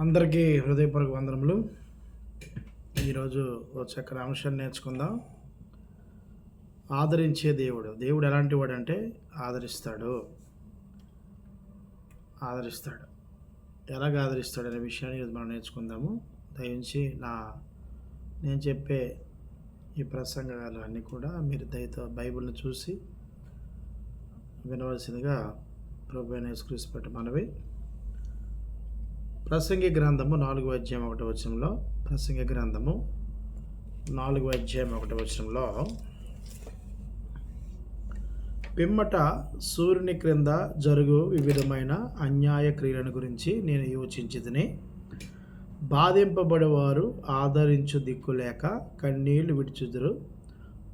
అందరికీ హృదయపూర్వక వందనములు. ఈరోజు ఒక చక్కని అంశాన్ని నేర్చుకుందాం. ఆదరించే దేవుడు. దేవుడు ఎలాంటి వాడు అంటే ఆదరిస్తాడు. ఆదరిస్తాడు. ఎలాగ ఆదరిస్తాడు అనే విషయాన్ని ఈరోజు మనం నేర్చుకుందాము. దయించి నా నేను చెప్పే ఈ ప్రసంగాలు అన్నీ కూడా మీరు దయతో బైబిల్ని చూసి వినవలసిందిగా ప్రభు నేసుకృష్ణ పెట్టి మనవి. ప్రసంగి గ్రంథము నాలుగు అధ్యాయం ఒకటి వచనంలో ప్రసంగి గ్రంథము నాలుగు అధ్యాయం ఒకటి వచనంలో పిమ్మట సూర్యుని క్రింద జరుగు వివిధమైన అన్యాయ క్రియలను గురించి నేను యోచించితిని. బాధింపబడేవారు ఆదరించు దిక్కు లేక కన్నీళ్ళు విడిచుదురు.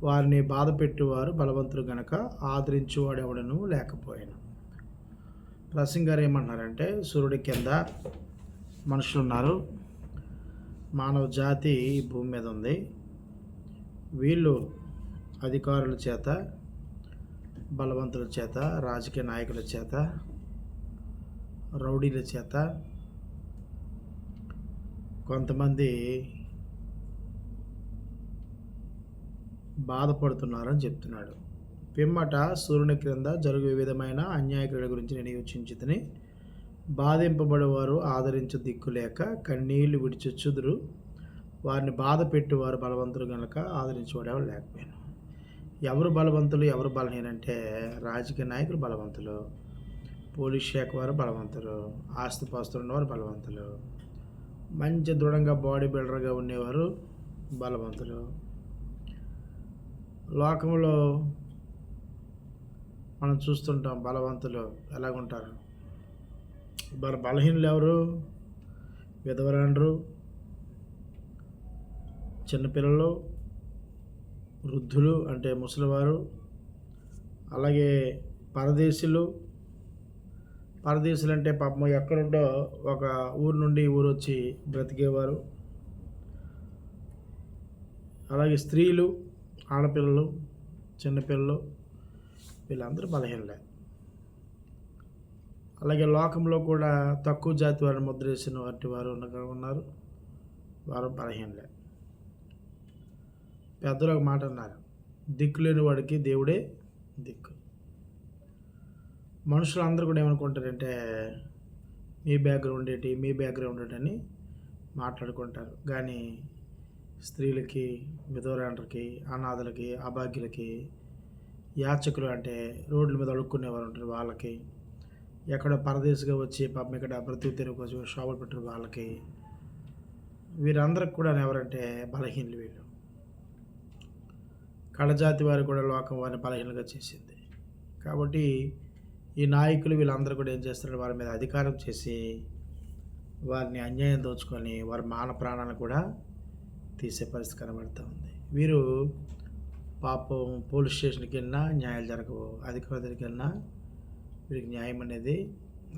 వారిని బాధ పెట్టువారు బలవంతులు గనక ఆదరించువాడెవడను లేకపోయాను. ప్రసంగారు ఏమంటున్నారంటే సూర్యుడి కింద మనుషులు ఉన్నారు మానవ జాతి ఈ భూమి మీద ఉంది. వీళ్ళు అధికారుల చేత బలవంతుల చేత రాజకీయ నాయకుల చేత రౌడీల చేత కొంతమంది బాధపడుతున్నారని చెప్తున్నాడు. పిమ్మట సూర్యుని క్రింద జరుగు వివిధమైన అన్యాయకుల గురించి నేను యోచించుతని బాధింపబడేవారు ఆదరించు దిక్కు లేక కన్నీళ్ళు విడిచొచ్చుదురు. వారిని బాధ పెట్టేవారు బలవంతులు కనుక ఆదరించేవాడేవారు లేకపోయాను. ఎవరు బలవంతులు ఎవరు బలహీనంటే రాజకీయ నాయకులు బలవంతులు పోలీస్ శాఖ వారు బలవంతులు ఆస్తిపాస్తులు ఉన్నవారు బలవంతులు మంచి దృఢంగా బాడీ బిల్డర్గా ఉండేవారు బలవంతులు. లోకంలో మనం చూస్తుంటాం బలవంతులు ఎలాగుంటారు? మరి బలహీనులు ఎవరు? విధవరాండ్రు చిన్నపిల్లలు వృద్ధులు అంటే ముసలివారు. అలాగే పరదేశీలు. పరదేశీలు అంటే పాపం ఎక్కడుండో ఒక ఊరు నుండి ఊరు వచ్చి బ్రతికేవారు. అలాగే స్త్రీలు ఆడపిల్లలు చిన్నపిల్లలు వీళ్ళందరూ బలహీనలే. అలాగే లోకంలో కూడా తక్కువ జాతి వారిని ముద్రేసిన వాటి వారు ఉన్నారు. వారు బలహీనలే పెద్దలు ఒక మాట అన్నారు. దిక్కు లేని వాడికి దేవుడే దిక్కు. మనుషులు అందరూ కూడా ఏమనుకుంటారంటే మీ బ్యాక్గ్రౌండ్ ఏంటి మీ బ్యాక్గ్రౌండ్ ఏంటి అని మాట్లాడుకుంటారు. కానీ స్త్రీలకి విధవరాండ్రకి అనాథలకి అభాగ్యులకి యాచకులు అంటే రోడ్ల మీద అడుక్కునేవారు ఉంటారు వాళ్ళకి. ఎక్కడ పరదేశిగా వచ్చి పాపం ఇక్కడ బ్రతుకు తెరువు కోసం షాపులు పెట్టిన వాళ్ళకి వీరందరికి కూడా ఎవరంటే బలహీనలు వీళ్ళు. కళజాతి వారు కూడా లోకం వారిని బలహీనంగా చేసింది. కాబట్టి ఈ నాయకులు వీళ్ళందరూ కూడా ఏం చేస్తారు వారి మీద అధికారం చేసి వారిని అన్యాయం దోచుకొని వారి మాన ప్రాణాలను కూడా తీసే పరిస్థితి కనబడుతూ ఉంది. వీరు పాపం పోలీస్ స్టేషన్కి వెళ్ళినా న్యాయాలు జరగవు. అధికారుల దగ్గరికి వెళ్ళినా వీరికి న్యాయం అనేది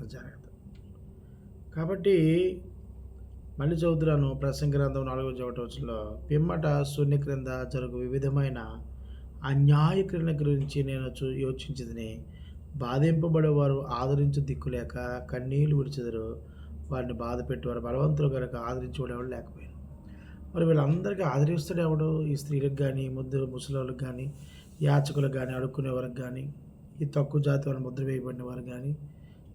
జరగదు కాబట్టి మళ్ళీ చదువుతున్నాను ప్రసంగ గ్రంథం నాలుగో చోటలో పిమ్మట శూన్య క్రింద జరుగు వివిధమైన అన్యాయ క్రియల గురించి నేను చూ యోచించదని బాధింపబడేవారు ఆదరించు దిక్కులేక కన్నీళ్ళు విడిచెదరు వారిని బాధ పెట్టేవారు బలవంతులు కనుక ఆదరించేవాడు లేకపోయారు మరి వీళ్ళందరికీ ఆదరిస్తాడు ఎవడు ఈ స్త్రీలకు కానీ ముద్ర ముసలిళ్ళకి కానీ యాచకులకు కానీ అడుక్కునే వారికి కానీ ఈ తక్కువ జాతి వారి ముద్ర వేయబడిన వారు కానీ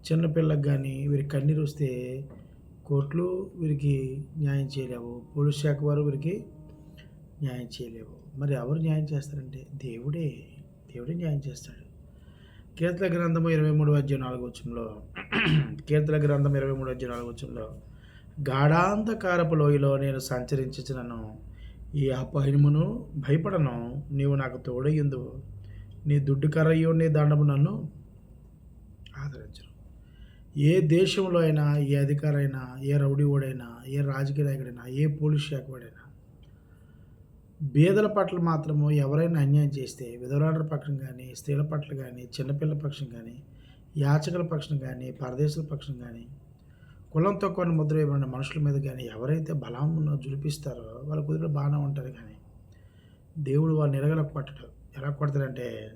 చిన్నపిల్లకి కానీ వీరికి కన్నీరు వస్తే కోర్టులు వీరికి న్యాయం చేయలేవు. పోలీస్ శాఖ వారు వీరికి న్యాయం చేయలేవు. మరి ఎవరు న్యాయం చేస్తారంటే దేవుడే దేవుడే న్యాయం చేస్తాడు. కీర్తన గ్రంథము ఇరవై మూడు అధ్యాయం నాలుగు వచ్చంలో కీర్తన గ్రంథం ఇరవై మూడు అధ్యాయం నాలుగు వచ్చంలో గాఢాంధకారపు లోయలో నేను సంచరించినను ఈ అపహినమును భయపడను. నీవు నాకు తోడయ్యిందు నీ దుడ్డు కర్రయ్యో నీ దండము నన్ను ఆదరించరు. ఏ దేశంలో అయినా ఏ అధికారైనా ఏ రౌడీవాడైనా ఏ రాజకీయ నాయకుడైనా ఏ పోలీస్ శాఖ వాడైనా బీదల పట్ల మాత్రము ఎవరైనా అన్యాయం చేస్తే విధవరాండ్ర పక్షం కానీ స్త్రీల పట్ల కానీ చిన్నపిల్లల పక్షం కానీ యాచకుల పక్షం కానీ పరదేశుల పక్షం కానీ కులం తక్కువ ముద్ర వేయబడిన మనుషుల మీద కానీ ఎవరైతే బలం జులిపిస్తారో వాళ్ళ కుదిరి బాగానే ఉంటారు కానీ దేవుడు వాళ్ళు నిలగల పట్టడం ఎలా కొడతాడంటే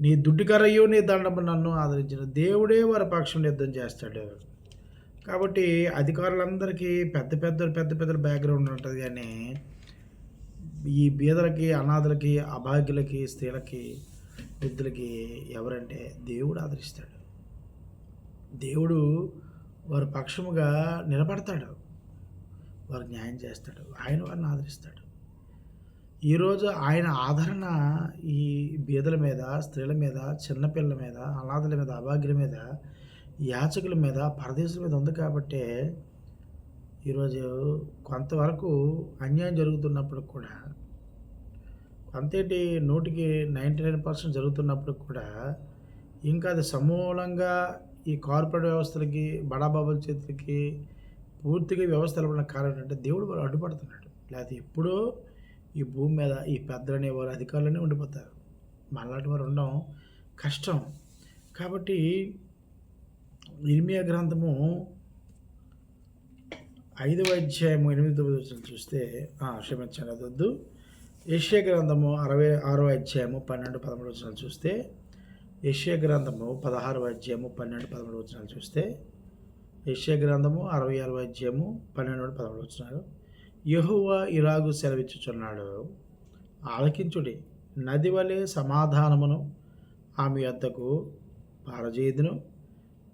నీ దుడ్డు కర్రయ్యో నీ దండము నన్ను ఆదరించిన దేవుడే వారి పక్షం యుద్ధం చేస్తాడు. కాబట్టి అధికారులందరికీ పెద్ద పెద్ద పెద్ద పెద్ద బ్యాక్గ్రౌండ్ ఉంటుంది కానీ ఈ బీదలకి అనాథలకి అభాగ్యులకి స్త్రీలకి వృద్ధులకి ఎవరంటే దేవుడు ఆదరిస్తాడు. దేవుడు వారి పక్షముగా నిలబడతాడు. వారు న్యాయం చేస్తాడు. ఆయన వారిని ఆదరిస్తాడు. ఈరోజు ఆయన ఆదరణ ఈ బీదల మీద స్త్రీల మీద చిన్నపిల్లల మీద అనాథల మీద అభాగ్యుల మీద యాచకుల మీద పరదేశుల మీద ఉంది కాబట్టి ఈరోజు కొంతవరకు అన్యాయం జరుగుతున్నప్పుడు కూడా అంతేటి నూటికి నైంటీ నైన్ పర్సెంట్ జరుగుతున్నప్పుడు కూడా ఇంకా అది సమూలంగా ఈ కార్పొరేట్ వ్యవస్థలకి బడాబాబుల చేతులకి పూర్తిగా వ్యవస్థ కారణం అంటే దేవుడు అడ్డుపడుతున్నాడు. లేకపోతే ఎప్పుడో ఈ భూమి మీద ఈ పెద్దలు అనేవారు అధికారులనే ఉండిపోతారు. మనలాంటి వారు ఉండడం కష్టం. కాబట్టి ఇర్మియా గ్రంథము ఐదవ అధ్యాయము ఎనిమిది తొమ్మిది వచ్చిన చూస్తే క్షమించండి అదొద్దు వద్దు. గ్రంథము అరవై ఆరో అధ్యాయము పన్నెండు పదమూడు వచనాలు చూస్తే ఏషియా గ్రంథము పదహారవ అధ్యాయము పన్నెండు పదమూడు వచనాలు చూస్తే ఏషియా గ్రంథము అరవై ఆరవ అధ్యాయము పన్నెండు పదమూడు వచనాలు యెహోవా ఇలాగు సెలవిచ్చుచున్నాడు. ఆలకించుడి. నది వలె సమాధానమును ఆమె వద్దకు పారజేదును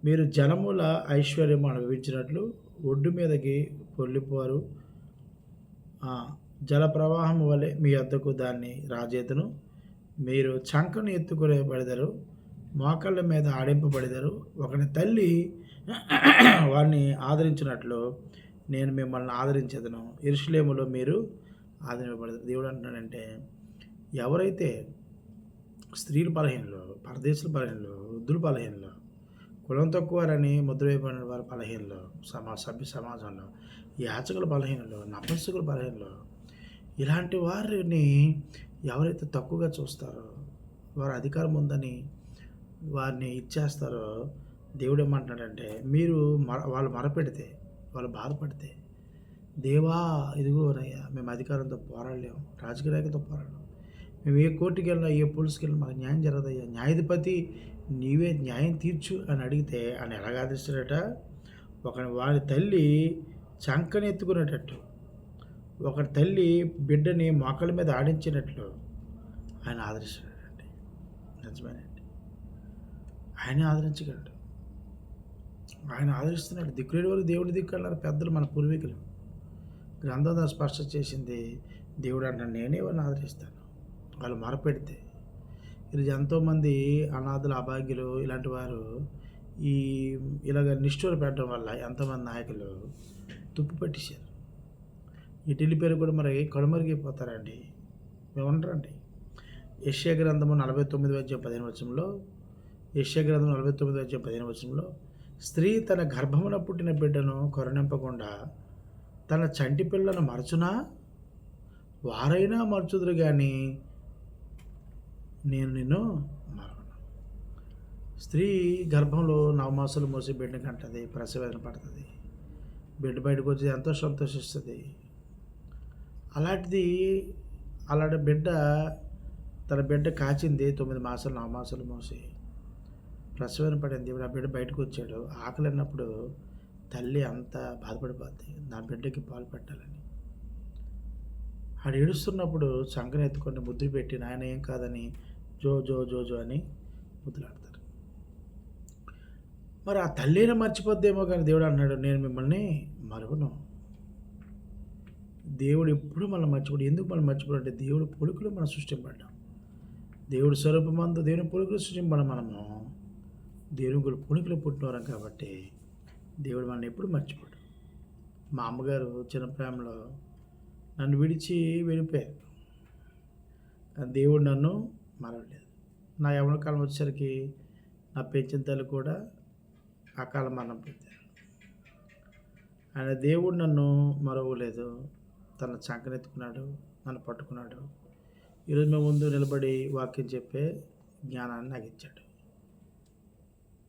మీరు జనముల ఐశ్వర్యము అనుభవించినట్లు ఒడ్డు మీదకి పొల్లిపోరు జల ప్రవాహం వలె మీ వద్దకు దాన్ని రాజేతును మీరు చంకను ఎత్తుకునే పడదరు మోకాళ్ళ మీద ఆడింపబడిదరు. ఒకని తల్లి వారిని ఆదరించినట్లు నేను మిమ్మల్ని ఆదరించదను. ఇరుషులేములో మీరు ఆదరింపబడదు దేవుడు అంటున్నాడంటే ఎవరైతే స్త్రీలు బలహీనలు పరదేశుల బలహీనలు వృద్ధుల బలహీనలు కులం తక్కువారని ముద్ర వారి వారు బలహీనలు సమా సభ్య సమాజంలో యాచకుల బలహీనలు నపంసకుల బలహీనలు ఇలాంటి వారిని ఎవరైతే తక్కువగా చూస్తారో వారు అధికారం ఉందని వారిని ఇచ్చేస్తారో దేవుడు ఏమంటున్నాడంటే మీరు మర వాళ్ళు మరపెడితే వాళ్ళు బాధపడితే దేవా ఇదిగోనయ్యా మేము అధికారంతో పోరాడలేము రాజకీయ నాయకులతో పోరాడలేము. మేము ఏ కోర్టుకి వెళ్ళినా ఏ పోలీసుకి వెళ్ళినా మాకు న్యాయం జరగదయ్యా. న్యాయాధిపతి నీవే న్యాయం తీర్చు అని అడిగితే ఆయన ఎలాగ ఆదరిస్తారట ఒక వారి తల్లి చంకని ఎత్తుకునేటట్టు ఒక తల్లి బిడ్డని మొక్కల మీద ఆడించినట్లు ఆయన ఆదరిస్తాడండి నిజమేనండి. ఆయన ఆదరించగలడు. ఆయన ఆదరిస్తున్నాడు. దిక్కులేని వరకు దేవుడి దిక్కు అన్నారు. పెద్దలు మన పూర్వీకులు. గ్రంథం దాన్ని స్పష్టం చేసింది దేవుడు అంటాడు నేనే వారిని ఆదరిస్తాను. వాళ్ళు మరపెడితే. ఈరోజు ఎంతోమంది అనాథులు అభాగ్యులు ఇలాంటి వారు ఈ ఇలాగ నిష్ఠూర పెట్టడం వల్ల ఎంతోమంది నాయకులు తుప్పు పట్టేశారు. ఈ పేరు కూడా మరి కడుమరిగిపోతారండి మేము ఉండరండి. యశ్య గ్రంథము నలభై తొమ్మిది వచ్చే పదిహేను వచ్చంలో యశ్య గ్రంథం నలభై తొమ్మిది వచ్చే పదిహేను వచ్చంలో స్త్రీ తన గర్భమున పుట్టిన బిడ్డను కరుణింపకుండా తన చంటి పిల్లను మరచునా? వారైనా మరచుదురు కానీ నేను నిన్ను మరవను. స్త్రీ గర్భంలో నవమాసాలు మోసి బిడ్డ కంటది ప్రసవేదన పడుతుంది. బిడ్డ బయటకు వచ్చి ఎంతో సంతోషిస్తుంది. అలాంటిది అలాంటి బిడ్డ తన బిడ్డ కాచింది తొమ్మిది మాసాలు నవమాసాలు మోసి. ప్రసవేదన పడింది ఇప్పుడు ఆ బిడ్డ బయటకు వచ్చాడు. ఆకలి అన్నప్పుడు తల్లి అంత బాధపడిపోద్ది. నా బిడ్డకి పాలు పెట్టాలని. ఆడు ఏడుస్తున్నప్పుడు చంకన ఎత్తుకొని ముద్దు పెట్టి నాయన ఏం కాదని? జో జో జో జో అని ముద్దులాడతారు. మరి ఆ తల్లిని మర్చిపోద్దేమో కానీ దేవుడు అన్నాడు నేను మిమ్మల్ని మరుగును దేవుడు ఎప్పుడు మనం మర్చిపోడు. ఎందుకు మనం మర్చిపోడు అంటే దేవుడు పొలుకులు మనం సృష్టింపడ్డాం దేవుడు స్వరూపమంతా దేవుని పొలుకులు సృష్టింపడం మనము. దేవుని కూడా పొలుకులు పుట్టినవారం కాబట్టి దేవుడు మనల్ని ఎప్పుడు మర్చిపోడు. మా అమ్మగారు చిన్న ప్రేమలో నన్ను విడిచి వెళ్ళిపోయారు. దేవుడు నన్ను మరవలేదు. నా యవన కాలం వచ్చేసరికి నా పెంచిన తల్లి కూడా అకాల మరణం పొందారు. ఆయన దేవుడు నన్ను మరవలేదు. తన చంకనెత్తుకున్నాడు నన్ను పట్టుకున్నాడు. ఈరోజు మేము ముందు నిలబడి వాక్యం చెప్పే జ్ఞానాన్ని నాకు ఇచ్చాడు.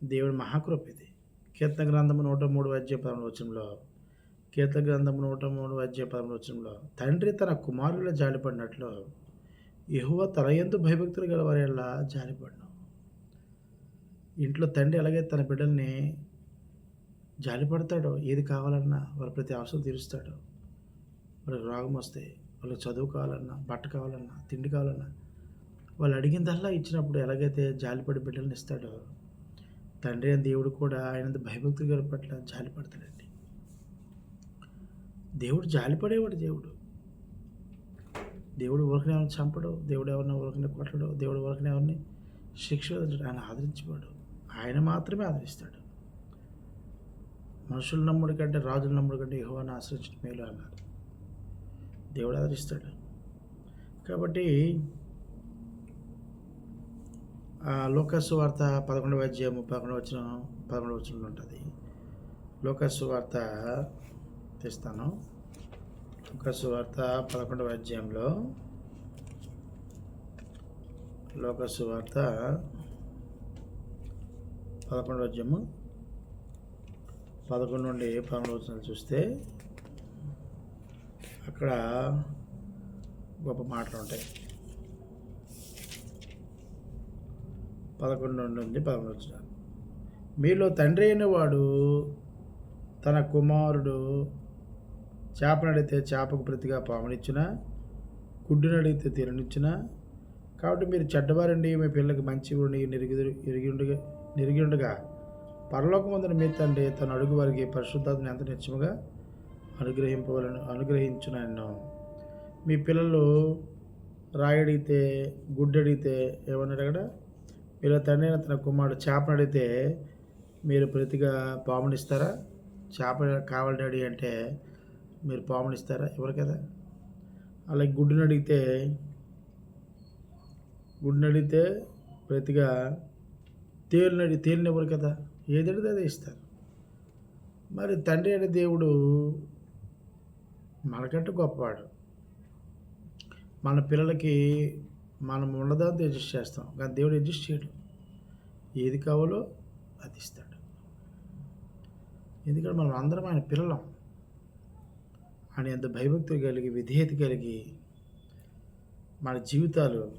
దేవుడు మహాకృప ఇది. కీర్తన గ్రంథము నూట మూడు అధ్యాయ పదమూడు వచనంలో కీర్తన గ్రంథము నూట మూడు అధ్యాయ పదమూడు వచనంలో తండ్రి తన కుమారుల జాలిపడినట్లు ఎహువ తన ఎందు భయభక్తులు గలవారేలా జాలిపడను ఇంట్లో తండ్రి అలాగే తన బిడ్డల్ని జాలిపడతాడో ఏది కావాలన్నా వాళ్ళ ప్రతి అవసరం తీరుస్తాడు వాళ్ళకి రోగం వస్తే వాళ్ళకి చదువు కావాలన్నా బట్ట కావాలన్నా తిండి కావాలన్నా వాళ్ళు అడిగిందల్లా ఇచ్చినప్పుడు ఎలాగైతే జాలిపడి బిడ్డలను ఇస్తాడో తండ్రి అని దేవుడు కూడా ఆయన భయభక్తులు గారి పట్ల జాలిపడతాడండి దేవుడు జాలిపడేవాడు దేవుడు. దేవుడు ఊరికనే ఎవరిని చంపడు దేవుడు ఎవరిని ఊరికనే కొట్టడు దేవుడు ఊరికనే ఎవరిని శిక్ష ఆయన ఆదరించేవాడు. ఆయన మాత్రమే ఆదరిస్తాడు. మనుషుల నమ్ముడి కంటే రాజుల నమ్ముడి కంటే యహోవాన్ని ఆశ్రయించిన మేలు అన్నారు. దేవుడు ఆదరిస్తాడు. కాబట్టి ఆ వార్త పదకొండవ అధ్యాయము పదకొండవ వచ్చిన పదకొండవ వచ్చిన ఉంటుంది. లోకస్సు వార్త తెస్తాను. లోకస్ వార్త పదకొండవ అధ్యాయంలో లోకస్ వార్త పదకొండవ అధ్యాయము పదకొండు నుండి పదమూడు వచ్చిన చూస్తే అక్కడ గొప్ప మాటలు ఉంటాయి. పదకొండు నుండి పదమూడు వచ్చిన మీలో తండ్రి అయిన వాడు తన కుమారుడు చేపనడిగితే చేపకు ప్రతిగా పామునిచ్చిన గుడ్డునడిగితే తిరనిచ్చిన కాబట్టి మీరు చెడ్డవారండి మీ పిల్లకి మంచి ఉండి నిరిగి ఇరిగిండుగా నిరిగిండుగా పరలోకమందున మీ తండ్రి తన అడుగు వారికి పరిశుద్ధాత్మని ఎంత నిత్యముగా అనుగ్రహింపవలను అనుగ్రహించునన్ను. మీ పిల్లలు రాయడిగితే గుడ్డడిగితే ఏమన్నాడు అక్కడ? మీలో తండ్రి తన కుమారుడు చేపను అడిగితే మీరు ప్రతిగా పామునిస్తారా చేప కావాలి డాడీ అంటే మీరు పామునిస్తారా ఇవ్వరు కదా? అలాగే గుడ్డుని అడిగితే గుడ్డుని అడిగితే ప్రతిగా తేలిని అడిగి తేలిని ఇవ్వరు కదా? ఏది అడిగితే అదే ఇస్తారు. మరి తండ్రి అనే దేవుడు మనకంటే గొప్పవాడు. మన పిల్లలకి మనం ఉన్నదాంతో అడ్జస్ట్ చేస్తాం. కానీ దేవుడు అడ్జస్ట్ చేయడు. ఏది కావాలో అది ఇస్తాడు. ఎందుకంటే మనం అందరం ఆయన పిల్లలం. ఆయన ఎంత భయభక్తులు కలిగి విధేయత కలిగి మన జీవితాలు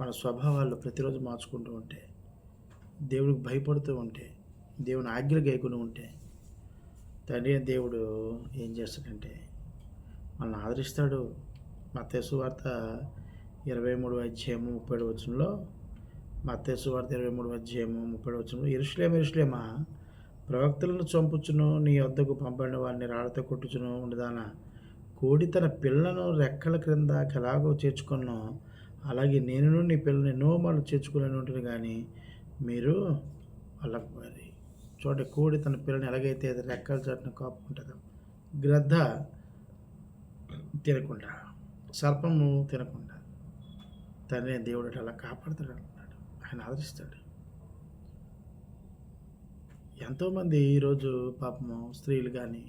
మన స్వభావాలు ప్రతిరోజు మార్చుకుంటూ ఉంటే దేవుడికి భయపడుతూ ఉంటే దేవుని ఆజ్ఞలు గైకుండా ఉంటే తండ్రి దేవుడు ఏం చేస్తాడంటే మనల్ని ఆదరిస్తాడు. మత్తేసు వార్త ఇరవై మూడు అధ్యాయము ముప్పై వచ్చంలో మత్తేసు వార్త ఇరవై మూడు అధ్యాయము ముప్పై వచ్చిన ఇరుషులేమ ఇరుషులేమా ప్రవక్తలను చంపుచును నీ వద్దకు పంపడిన వారిని రాళ్ళతో కొట్టుచును ఉండదానా? కోడి తన పిల్లను రెక్కల క్రింద ఎలాగో చేర్చుకున్నాను అలాగే నేను నీ పిల్లని ఎన్నో మార్లు చేర్చుకుని ఉంటుంది కానీ మీరు వాళ్ళకు మరి చోట కోడి తన పిల్లని ఎలాగైతే అది రెక్కల చాటున కాపుకుంటుందో గ్రద్ద తినకుండా సర్పము తినకుండా తనే దేవుడు అలా కాపాడుతున్నాడు. ఆయన ఆదరిస్తాడు. ఎంతోమంది ఈరోజు పాపము స్త్రీలు కానీ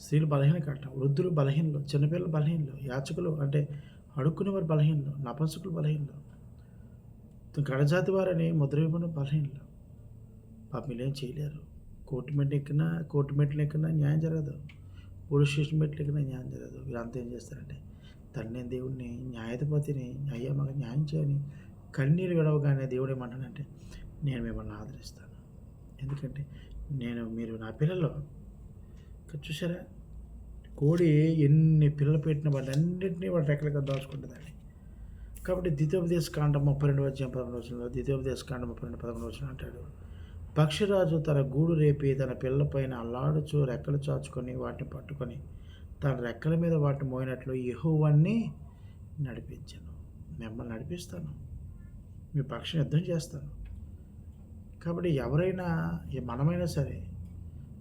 స్త్రీలు బలహీన కట్ట వృద్ధులు బలహీనలు చిన్నపిల్లలు బలహీనలు యాచకులు అంటే అడుక్కునే వారు బలహీనలు నపంసకులు బలహీనలు గడజాతి వారని ముద్రవిపణ బలహీనలు. పాపం వీళ్ళేం చేయలేరు. కోర్టు మెట్లు ఎక్కినా కోర్టు మెట్లు ఎక్కినా న్యాయం జరగదు. పోలీస్ స్టేషన్ మెట్లు ఎక్కినా న్యాయం జరగదు. వీళ్ళంతా ఏం చేస్తారంటే తండ్రి దేవుడిని న్యాయాధిపతిని అయ్యా మాకు న్యాయం చేయని కన్నీరు విడవగానే దేవుడు ఏమంటానంటే నేను మిమ్మల్ని ఆదరిస్తాను. ఎందుకంటే నేను మీరు నా పిల్లలు. చూసారా కోడి ఎన్ని పిల్లలు పెట్టిన వాళ్ళన్నింటినీ వాటి రెక్కలుగా దాచుకుంటుందండి. కాబట్టి ద్వితోపదేశ కాండం ముప్పై రెండు వచ్చిన పదకొండు వచ్చిన ద్వితీయోపదేశ కాండం ముప్పై రెండు పదకొండు వచ్చిన అంటాడు. పక్షిరాజు తన గూడు రేపి తన పిల్లల పైన అల్లాడుచు రెక్కలు చాచుకొని వాటిని పట్టుకొని తన రెక్కల మీద వాటిని మోయినట్లు యహోవన్ని నడిపించాను. మిమ్మల్ని నడిపిస్తాను. మీ పక్షిని యుద్ధం చేస్తాను. కాబట్టి ఎవరైనా ఏ- మనమైనా సరే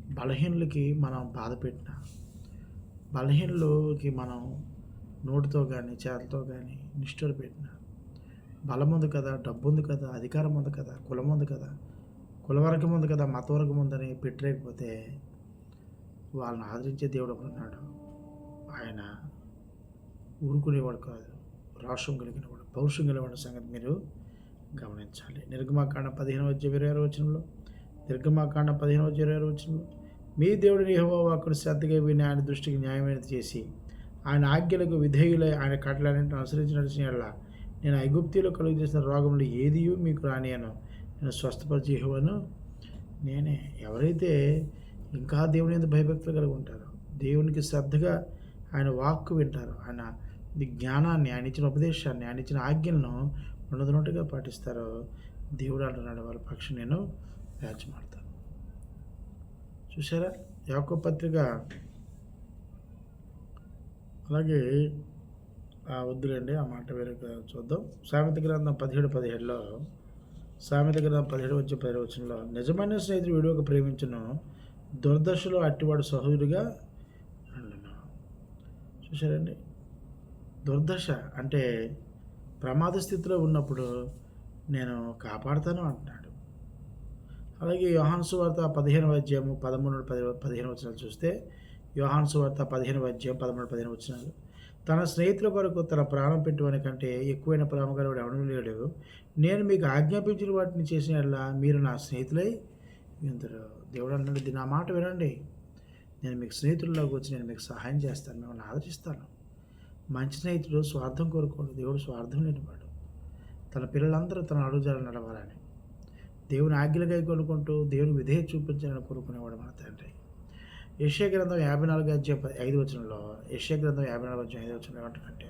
బలహీనులకి మనం బాధ పెట్టినా బలహీనులకి మనం నోటితో కానీ చేతలతో కానీ నిష్ఠులు పెట్టిన బలం ఉంది కదా డబ్బు ఉంది కదా అధికారం ఉంది కదా కులం ఉంది కదా కులవర్గం ఉంది కదా మతవర్గం ఉందని పెట్టలేకపోతే వాళ్ళని ఆదరించే దేవుడు ఒకడున్నాడు ఆయన ఊరుకునేవాడు కాదు రాష్ట్రం కలిగినవాడు పౌరుషం కలిగిన సంగతి మీరు గమనించాలి. నిర్గమాకాండ పదిహేను వచ్చి ఇరవై ఆరు వచనంలో నిర్గమాకాండ పదిహేను వచ్చి ఇరవై ఆరు వచనంలో మీ దేవుడిని యెహోవా శ్రద్ధగా విని ఆయన దృష్టికి న్యాయమైనది చేసి ఆయన ఆజ్ఞలకు విధేయులై ఆయన కట్టలన్నింటిని అనుసరించి నడిచిన నేను ఐగుప్తిలో కలుగు చేసిన రోగంలో ఏదియూ మీకు రానియను నేను స్వస్థపరిచి యెహోవాను నేనే. ఎవరైతే ఇంకా దేవుని మీద భయభక్తులు కలిగి ఉంటారో దేవునికి శ్రద్ధగా ఆయన వాక్కు వింటారు ఆయన జ్ఞానాన్ని ఆయన ఇచ్చిన ఉపదేశాన్ని ఆయన ఇచ్చిన ఆజ్ఞలను ఉన్నదన్నట్టుగా పాటిస్తారో దేవుడు అంటున్నాడు వాళ్ళ పక్షి నేను వ్యాజ్యమాడతాను చూసారా యాకో పత్రిక అలాగే ఆ వద్దులేండి ఆ మాట వేరే చూద్దాం. సామెత గ్రంథం పదిహేడు పదిహేడులో సామెత గ్రంథం పదిహేడు వచ్చే పదిహేడు వచ్చినలో నిజమైన స్నేహితుడు వీడియోకి ప్రేమించను దుర్దశలో అట్టివాడు సహోదరుడిగా అంటున్నాను చూసారండి దుర్దశ అంటే ప్రమాద స్థితిలో ఉన్నప్పుడు నేను కాపాడుతాను అంటున్నాడు. అలాగే యోహాన్సు వార్త పదిహేను అధ్యాయము పదమూడు పది పదిహేను వచనాలు చూస్తే యోహాన్సు వార్త పదిహేను అధ్యాయం పదమూడు పదిహేను వచనాలు. తన స్నేహితుల కొరకు తన ప్రాణం పెట్టువని కంటే ఎక్కువైన ప్రేమగలవాడు ఎవడూ లేడు. నేను మీకు ఆజ్ఞాపించిన వాటిని చేసిన మీరు నా స్నేహితులై ఇందరు దేవుడు అన్నాడు నా మాట వినండి. నేను మీకు స్నేహితుల్లోకి వచ్చి నేను మీకు సహాయం చేస్తాను మిమ్మల్ని ఆదరిస్తాను. మంచి స్నేహితుడు స్వార్థం కోరుకోడు దేవుడు స్వార్థం లేనివాడు. తన పిల్లలందరూ తన అడుగుజాలు నడవాలని. దేవుని ఆజ్ఞలుగా కొనుక్కుంటూ దేవుని విధేయ చూపించాలని కోరుకునేవాడు మన తండ్రి. యశ్య గ్రంథం యాభై నాలుగు అధ్యాయం ఐదు వచనంలో యశ్య గ్రంథం యాభై నాలుగు అధ్యాయం ఐదు వచనంలో ఏమంటాడంటే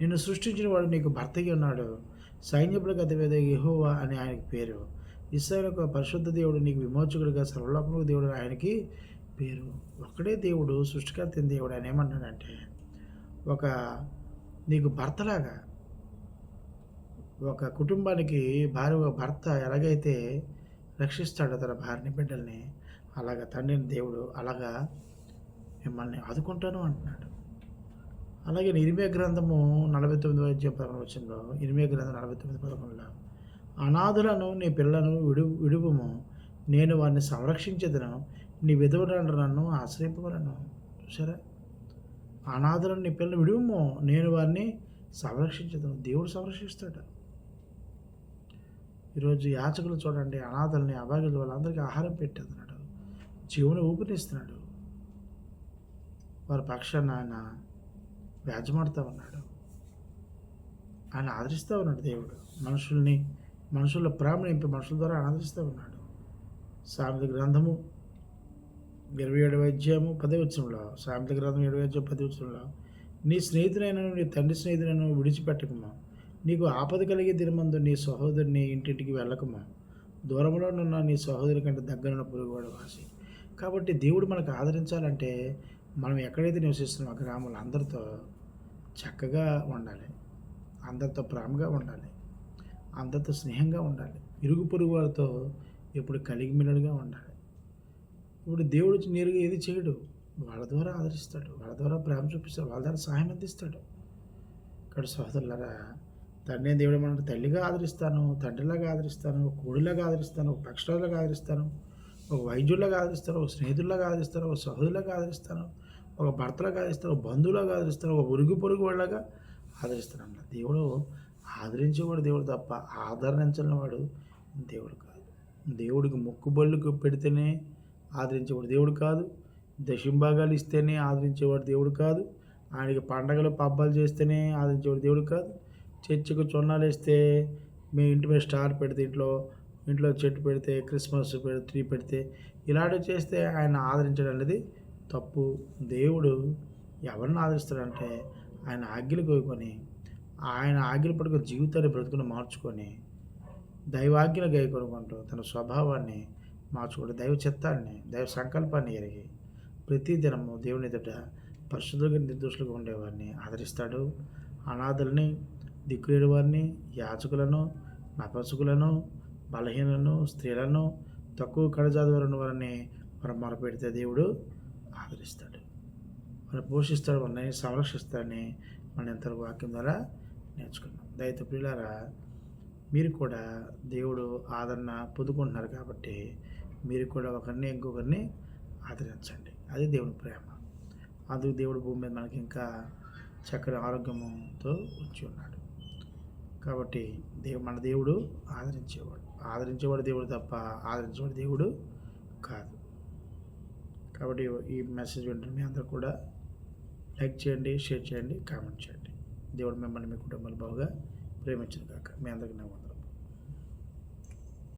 నిన్ను సృష్టించిన వాడు నీకు భర్తగా ఉన్నాడు. సైన్యపులకు అతివేద యహోవా అని ఆయనకి పేరు. ఇస్రాయలకు పరిశుద్ధ దేవుడు నీకు విమోచకుడిగా సర్వలోకములకు దేవుడు ఆయనకి పేరు. ఒక్కడే దేవుడు సృష్టికర్త దేవుడు ఆయన ఏమంటాడంటే ఒక నీకు భర్తలాగా ఒక కుటుంబానికి భార్య ఒక భర్త ఎలాగైతే రక్షిస్తాడో తన భార్యని బిడ్డల్ని అలాగా తండ్రిని దేవుడు అలాగా మిమ్మల్ని ఆదుకుంటాను అంటున్నాడు. అలాగే ఇరిమే గ్రంథము నలభై తొమ్మిది వైద్య పదకొండు ఇరిమే గ్రంథం నలభై తొమ్మిది పదకొండులో అనాథులను నీ పిల్లలను విడు విడుపుము నేను వారిని సంరక్షించదను. నీ విధవరాలు నన్ను ఆశ్రయింపగలను చూసారా అనాథులను నీ పిల్లలు విడుము నేను వారిని సంరక్షించదను. దేవుడు సంరక్షిస్తాడు. ఈరోజు యాచకులు చూడండి అనాథల్ని అభాగ్యులు వాళ్ళందరికీ ఆహారం పెట్టేస్తున్నాడు. జీవన ఊపిరిస్తున్నాడు వారి పక్షాన ఆయన వ్యాజమాడుతూ ఉన్నాడు. ఆయన ఆదరిస్తూ ఉన్నాడు దేవుడు. మనుషుల్ని మనుషుల ప్రేమ నింపి మనుషుల ద్వారా ఆదరిస్తూ ఉన్నాడు. సామెత గ్రంథము ఇరవై ఏడవ అధ్యాయము పదే వచ్చంలో సామెత గ్రంథం ఏడవ అధ్యాయం పదే వచ్చంలో నీ స్నేహితులైన నీ తండ్రి స్నేహితుడైన విడిచిపెట్టకమా. నీకు ఆపద కలిగే దినమందు నీ సహోదరుని ఇంటింటికి వెళ్ళకమా. దూరంలో ఉన్న నీ సహోదరి కంటే దగ్గరున్న పొరుగువాడు వాసి. కాబట్టి దేవుడు మనకు ఆదరించాలంటే మనం ఎక్కడైతే నివసిస్తున్నామో ఆ గ్రామంలో అందరితో చక్కగా ఉండాలి. అందరితో ప్రేమగా ఉండాలి. అందరితో స్నేహంగా ఉండాలి. ఇరుగు పొరుగు వారితో ఎప్పుడు కలిగిమినడుగా ఉండాలి. ఇప్పుడు దేవుడు నేరుగా ఏది చేయడు? వాళ్ళ ద్వారా ఆదరిస్తాడు. వాళ్ళ ద్వారా ప్రేమ చూపిస్తాడు. వాళ్ళ ద్వారా సహాయం అందిస్తాడు. ఇక్కడ సహోదరులారా తండ్రి దేవుడు మన తల్లిగా ఆదరిస్తాను తండ్రిలాగా ఆదరిస్తాను ఒక కోడిలాగా ఆదరిస్తాను ఒక పక్షులాగా ఆదరిస్తాను ఒక వైద్యులాగా ఆదరిస్తాను ఒక స్నేహితులాగా ఆదరిస్తాను ఒక సహోదరులాగా ఆదరిస్తాను ఒక భర్తలాగా ఆదరిస్తాను ఒక బంధువులాగా ఆదరిస్తాను ఒక ఉరుగు పొరుగు వాళ్ళగా ఆదరిస్తాను అన్న దేవుడు ఆదరించేవాడు దేవుడు తప్ప ఆదరించిన వాడు దేవుడు కాదు. దేవుడికి మొక్కుబళ్ళుకు పెడితేనే ఆదరించేవాడు దేవుడు కాదు. దశింభాగాలు ఇస్తేనే ఆదరించేవాడు దేవుడు కాదు. ఆయనకి పండగలు పబ్బాలు చేస్తేనే ఆదరించేవాడు దేవుడు కాదు. చర్చికి చొన్నాలు వేస్తే మీ ఇంటి మీద స్టార్ పెడితే ఇంట్లో ఇంట్లో చెట్టు పెడితే క్రిస్మస్ పెడితే ట్రీ పెడితే ఇలాంటివి చేస్తే ఆయన ఆదరించడం అనేది తప్పు. దేవుడు ఎవరిని ఆదరిస్తాడంటే ఆయన ఆజ్ఞలు కోరుకొని ఆయన ఆజ్ఞలు పట్టుకుని జీవితాన్ని బ్రతుకుని మార్చుకొని దైవాజ్ఞలు గైకొనుకుంటూ తన స్వభావాన్ని మార్చుకుంటూ దైవ చిత్తాన్ని దైవ సంకల్పాన్ని ఎరిగి ప్రతి దినము దేవుని ఎదుట పరిశుద్ధంగా నిర్దోషులుగా ఉండేవారిని ఆదరిస్తాడు. అనాథుల్ని దిక్కులేని వారిని యాచకులను నపసుకులను బలహీనలను స్త్రీలను తక్కువ కడజాది వారిని వారిని వారు మొరపెడితే దేవుడు ఆదరిస్తాడు. మనం పోషిస్తాడు వారిని సంరక్షిస్తాడని మనం ఎంత వాక్యం ద్వారా నేర్చుకున్నాం. దయతో ప్రియులారా మీరు కూడా దేవుడు ఆదరణ పొందుకుంటున్నారు కాబట్టి మీరు కూడా ఒకరిని ఇంకొకరిని ఆదరించండి. అది దేవుడి ప్రేమ. అందుకు దేవుడు భూమి మీద మనకి ఇంకా చక్కని ఆరోగ్యముతో ఉంచి ఉన్నాడు. కాబట్టి దేవు మన దేవుడు ఆదరించేవాడు. ఆదరించేవాడు దేవుడు తప్ప ఆదరించేవాడు దేవుడు కాదు. కాబట్టి ఈ మెసేజ్ వింటే మీ అందరూ కూడా లైక్ చేయండి షేర్ చేయండి కామెంట్ చేయండి. దేవుడు మిమ్మల్ని మీ కుటుంబాలు బాగా ప్రేమించిన కాక మీ అందరికీ నవ్వండి